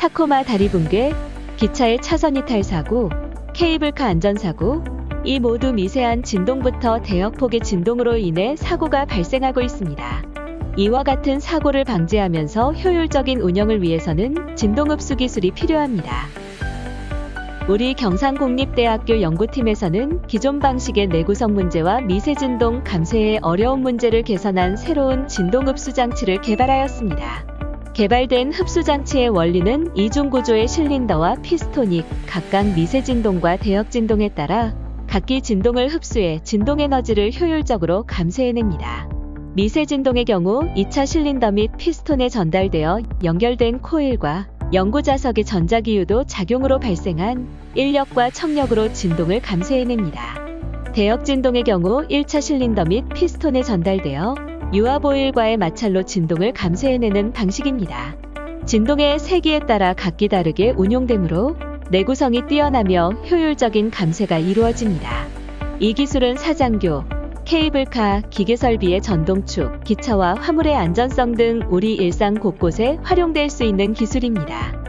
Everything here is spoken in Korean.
타코마 다리 붕괴, 기차의 차선 이탈 사고, 케이블카 안전사고, 이 모두 미세한 진동부터 대역폭의 진동으로 인해 사고가 발생하고 있습니다. 이와 같은 사고를 방지하면서 효율적인 운영을 위해서는 진동흡수 기술이 필요합니다. 우리 경상국립대학교 연구팀에서는 기존 방식의 내구성 문제와 미세진동 감쇄의 어려운 문제를 개선한 새로운 진동흡수 장치를 개발하였습니다. 개발된 흡수 장치의 원리는 이중 구조의 실린더와 피스톤이 각각 미세진동과 대역진동에 따라 각기 진동을 흡수해 진동 에너지를 효율적으로 감쇄해냅니다. 미세진동의 경우 2차 실린더 및 피스톤에 전달되어 연결된 코일과 연구자석의 전자기유도 작용으로 발생한 인력과 청력으로 진동을 감쇄해냅니다. 대역진동의 경우 1차 실린더 및 피스톤에 전달되어 유압오일과의 마찰로 진동을 감쇄해내는 방식입니다. 진동의 세기에 따라 각기 다르게 운용되므로 내구성이 뛰어나며 효율적인 감쇄가 이루어집니다. 이 기술은 사장교, 케이블카, 기계설비의 전동축, 기차와 화물의 안전성 등 우리 일상 곳곳에 활용될 수 있는 기술입니다.